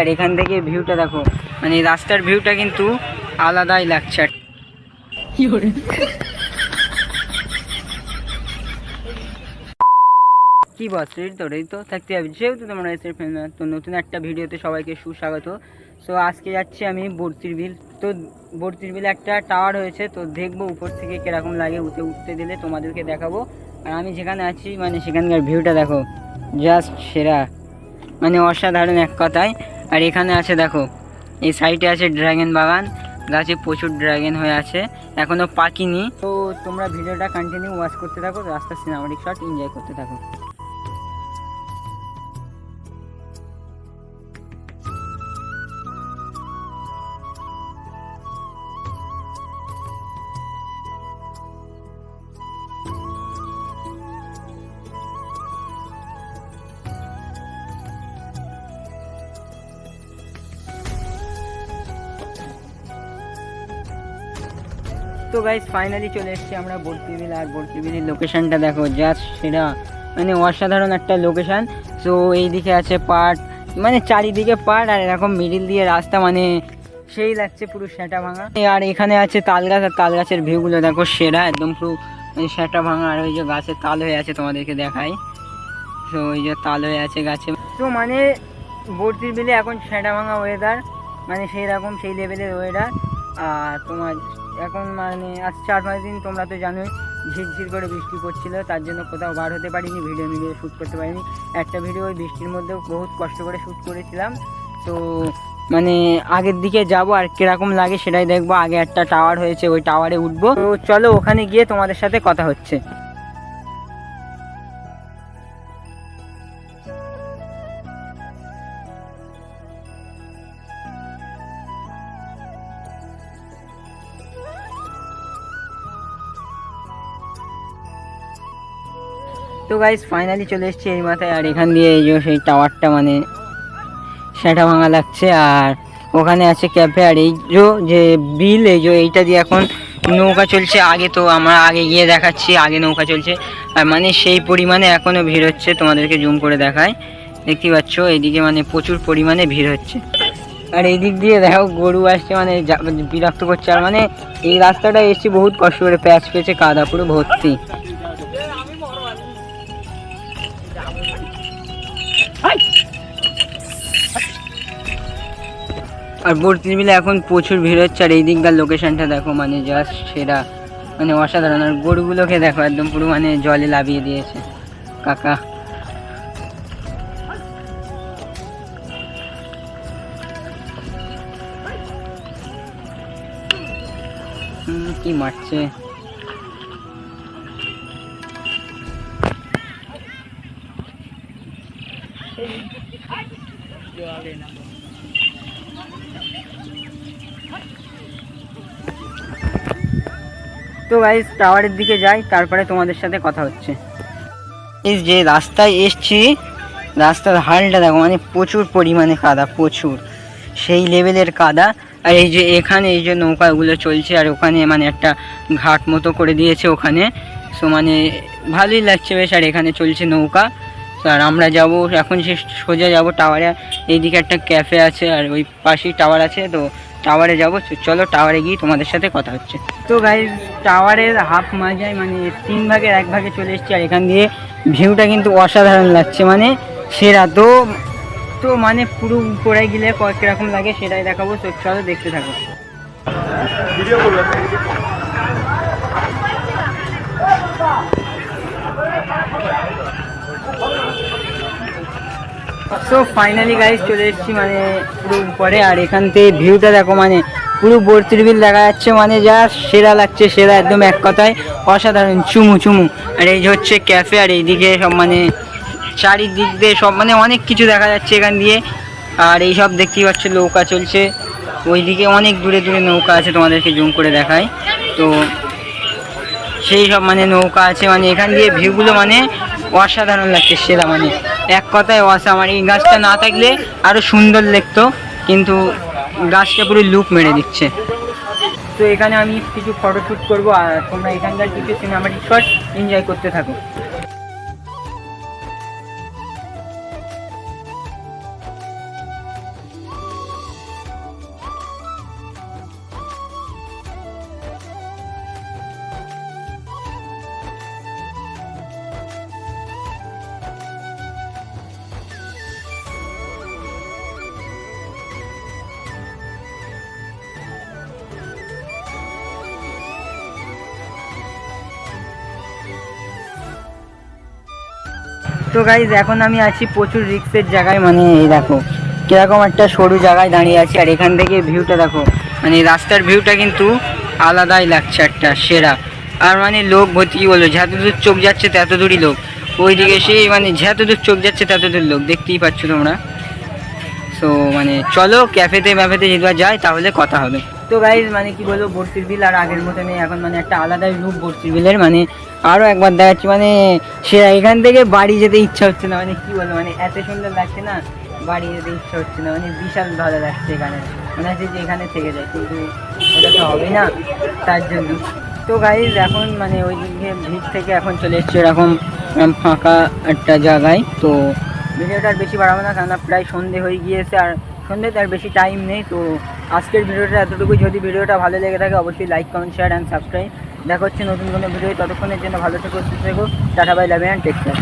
আর এখান থেকে ভিউটা দেখো। মানে রাস্তার ভিউটা কিন্তু আলাদাই লাগছে। কি বস রেডি তো রেডি তো থাকতে হবে। যেহেতু তোমরা এসে তো নতুন একটা ভিডিওতে সবাইকে সুস্বাগত। সো আজকে যাচ্ছি আমি বর্তির বিল তো বর্তির বিলে একটা টাওয়ার হয়েছে, তো দেখব উপর থেকে কীরকম লাগে উঠে, উঠতে দিলে তোমাদেরকে দেখাবো। আর আমি যেখানে আছি মানে সেখানকার ভিউটা দেখো জাস্ট সেরা। মানে অসাধারণ এক কথায়। আর এখানে আছে, দেখো, এই সাইডে আছে ড্রাগন বাগান, গাছে প্রচুর ড্রাগন হয়ে আছে, এখনও পাকিনি। তো তোমরা ভিডিওটা কন্টিনিউ ওয়াচ করতে থাকো, রাস্তার সিনেমাটিক শট এনজয় করতে থাকো। তো গাইজ ফাইনালি চলে এসেছি আমরা বর্তিবিল আর বর্তিবিলের লোকেশনটা দেখো জাস্ট সেটা মানে অসাধারণ একটা লোকেশন তো এইদিকে আছে পাট মানে চারিদিকে পাট, আর এরকম মিডিল দিয়ে রাস্তা মানে সেই লাগছে পুরো সেটা ভাঙা। আর এখানে আছে তাল গাছ আর তাল গাছের ভিউগুলো দেখো সেরা, একদম পুরো মানে সেটা ভাঙা। আর ওই যে গাছে তাল হয়ে আছে তোমাদেরকে দেখাই। তো ওই যে তাল হয়ে আছে গাছে। তো মানে বর্তির বিলে এখন সেটা ভাঙা ওয়েদার মানে সেই রকম সেই লেভেলের ওয়েদার আর তোমার এখন মানে আজ চার পাঁচ দিন তোমরা তো জানোই ঝিরঝির করে বৃষ্টি পড়ছিল, তার জন্য কোথাও বার হতে পারিনি, ভিডিও মিডিও শ্যুট করতে পারিনি। একটা ভিডিও ওই বৃষ্টির মধ্যেও বহুত কষ্ট করে শ্যুট করেছিলাম। তো মানে আগের দিকে যাব আর কীরকম লাগে সেটাই দেখব। আগে একটা টাওয়ার হয়েছে, ওই টাওয়ারে উঠবো। তো চলো ওখানে গিয়ে তোমাদের সাথে কথা হচ্ছে। তো গাইজ ফাইনালি চলে এসেছি এই মাথায়। আর এখান দিয়ে এই যে সেই টাওয়ারটা মানে সেটা ভাঙা লাগছে। আর ওখানে আছে ক্যাফে আর এই যে বিল এই যে এইটা দিয়ে এখন নৌকা চলছে। আগে তো আমরা আগে গিয়ে দেখাচ্ছি, আগে নৌকা চলছে। আর মানে সেই পরিমাণে এখনও ভিড় হচ্ছে, তোমাদেরকে জুম করে দেখায় দেখতে পাচ্ছ, এইদিকে মানে প্রচুর পরিমাণে ভিড় হচ্ছে। আর এই দিক দিয়ে দেখো, গরু আসছে মানে বিরক্ত করছে। আর মানে এই রাস্তাটা এসেছি বহুত কষ্ট করে, প্যাচ পেয়েছে, কাদা পুরো ভর্তি। আর বর্তির বিলে এখন প্রচুর ভিড় হচ্ছে আর এই দিককার লোকেশনটা দেখো মানে জাস্ট সেরা। মানে অসাধারণ। আর গরুগুলোকে দেখো, একদম পুরো মানে জলে লাভিয়ে দিয়েছে। কাকা। কি মারছে? তো গাইজ টাওয়ারের দিকে যাই, তারপরে তোমাদের সাথে কথা হচ্ছে। এই যে রাস্তায় এসছি, রাস্তার হালটা দেখো মানে প্রচুর পরিমাণে কাদা, প্রচুর। সেই লেভেলের কাদা, আর এই যে এখানে এই যে নৌকাগুলো চলছে, আর ওখানে মানে একটা ঘাট মতো করে দিয়েছে ওখানে। সো মানে ভালোই লাগছে বেশ, আর এখানে চলছে নৌকা। আর আমরা যাব, এখন সে সোজা যাব টাওয়ারে। এইদিকে একটা ক্যাফে আছে আর ওই পাশেই টাওয়ার আছে, তো টাওয়ারে যাব। চলো টাওয়ারে গিয়ে তোমাদের সাথে কথা হচ্ছে। তো গাইজ টাওয়ারের হাফ মাজায় মানে তিন ভাগের এক ভাগে চলে এসেছি, আর এখান দিয়ে ভিউটা কিন্তু অসাধারণ লাগছে মানে সেরা। তো তো মানে পুরো উপরে গেলে কীরকম লাগে, সেটাই দেখাবো। তো চলো দেখতে থাকো। তো ফাইনালি গাইজ চলে এসেছি মানে পুরো উপরে, আর এখান থেকে ভিউটা দেখো মানে পুরো বর্তির বিল দেখা যাচ্ছে মানে যা সেরা লাগছে, সেরা একদম এক কথায় অসাধারণ, চুমু চুমু। আর এই হচ্ছে ক্যাফে আর এইদিকে সব মানে চারিদিক দিয়ে সব মানে অনেক কিছু দেখা যাচ্ছে এখান দিয়ে। আর এই সব দেখতেই পাচ্ছ, নৌকা চলছে। ওইদিকে অনেক দূরে দূরে নৌকা আছে, তোমাদেরকে জুম করে দেখায় তো, সেই সব মানে নৌকা আছে মানে এখান দিয়ে ভিউগুলো মানে অসাধারণ লাগছে সেরা মানে। এক কথায় অসাম আর এই গাছটা না থাকলে আরও সুন্দর লাগতো কিন্তু গাছটা পুরো লুক মেরে দিচ্ছে। তো এখানে আমি কিছু ফটোশ্যুট করব, আর তোমরা এখানকার কিছু সিনেমাটিক শট এনজয় করতে থাকো। তো গাইজ এখন আমি আছি প্রচুর রিক্সের জায়গায় মানে এই দেখো, কীরকম একটা সরু জায়গায় দাঁড়িয়ে আছি, আর এখান থেকে ভিউটা দেখো মানে রাস্তার ভিউটা কিন্তু আলাদাই লাগছে একটা, সেরা। আর মানে লোক ভর্তি, কি বলব যত দূর চোখ যাচ্ছে তত দূরই লোক। ওইদিকে সেই মানে যত দূর চোখ যাচ্ছে তত দূর লোক, দেখতেই পাচ্ছ তোমরা। তো মানে চলো ক্যাফেতে ম্যাফেতে যদি যাই, তাহলে কথা হবে। তো গাইজ মানে কি বলব, ভর্তির বিল আর আগের মতো নেই এখন মানে একটা আলাদাই রূপ ভর্তির বিলের মানে আরও একবার দেখাচ্ছি মানে সে এখান থেকে বাড়ি যেতে ইচ্ছা হচ্ছে না মানে কি বলব মানে এত সুন্দর লাগছে না, বাড়ি যেতে ইচ্ছা হচ্ছে না মানে বিশাল ভালো লাগছে এখানে, মনে হচ্ছে যে এখানে থেকে যায়, কিন্তু ওটা তো হবে না, তার জন্য। তো গাইজ এখন মানে ওই দিকে ভিড় থেকে এখন চলে এসছে এরকম ফাঁকা একটা জায়গায়, তো ভিডিওটা আর বেশি বাড়াবো না, কেননা প্রায় সন্ধে হয়ে গিয়েছে, আর সন্ধ্যেতে আর বেশি টাইম নেই, তো আজকের ভিডিওটা এতটুকুই। যদি ভিডিওটা ভালো লেগে থাকে, অবশ্যই like comment share and subscribe দেখা হচ্ছে নতুন কোনো ভিডিও ততক্ষণের জন্য ভালো থেকো, সুস্থ থেকো। Tata bye love and take care